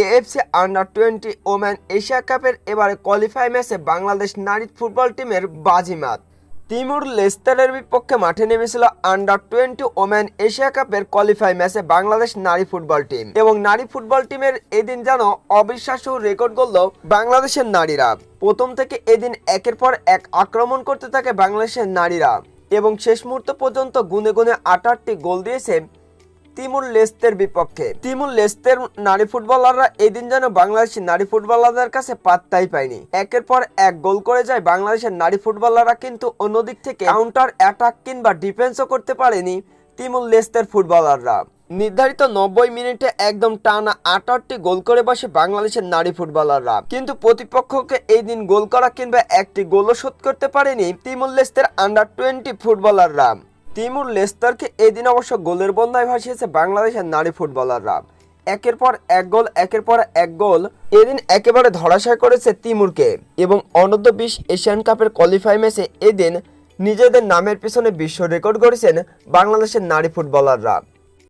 AFC under twenty woman Asia কাপের এবারে qualify ম্যাচে বাংলাদেশ নারী ফুটবল টিমের বাজিমাত। তিমুর লেস্তারের বিপক্ষে মাঠে নেমেছিল আন্ডার টোয়েন্টি ওম্যান এশিয়া কাপের কোয়ালিফাই ম্যাচে বাংলাদেশ নারী ফুটবল টিম এবং নারী ফুটবল টিমের এদিন যেন অবিশ্বাস্য রেকর্ড করল বাংলাদেশের নারীরা। প্রথম থেকে এদিন একের পর এক আক্রমণ করতে থাকে বাংলাদেশের নারীরা এবং শেষ মুহূর্ত পর্যন্ত গুনে গুনে আট আটটি গোল দিয়েছে তিমুর লেস্তের বিপক্ষে। তিমুর লেস্তের নারী ফুটবলাররা এদিন যেন বাংলাদেশি নারী ফুটবলারদের কাছে পাত্তাই পায়নি। একের পর এক গোল করে যায় বাংলাদেশের নারী ফুটবলাররা কিন্তু অন্যদিক থেকে কাউন্টার অ্যাটাক কিংবা ডিফেন্সও করতে পারেনি তিমুর লেস্তের ফুটবলাররা। নির্ধারিত নব্বই মিনিটে একদম টানা আট আটটি গোল করে বসে বাংলাদেশের নারী ফুটবলাররা। কিন্তু প্রতিপক্ষকে এই দিন গোল করা কিংবা একটি গোলও শোধ করতে পারেনি তিমুর লেস্তের আন্ডার টোয়েন্টি ফুটবলাররা। তিমুর লেস্তারকে এদিন অবশ্য গোলের বন্যায় ভাসিয়েছে বাংলাদেশের নারী ফুটবলাররা। একের পর এক গোল, একের পর এক গোল এদিন একেবারে ধরাশায় করেছে তিমুরকে এবং অনূর্ধ্ব বিশ এশিয়ান কাপের কোয়ালিফাই ম্যাচে এদিন নিজেদের নামের পিছনে বিশ্ব রেকর্ড করেছেন বাংলাদেশের নারী ফুটবলাররা।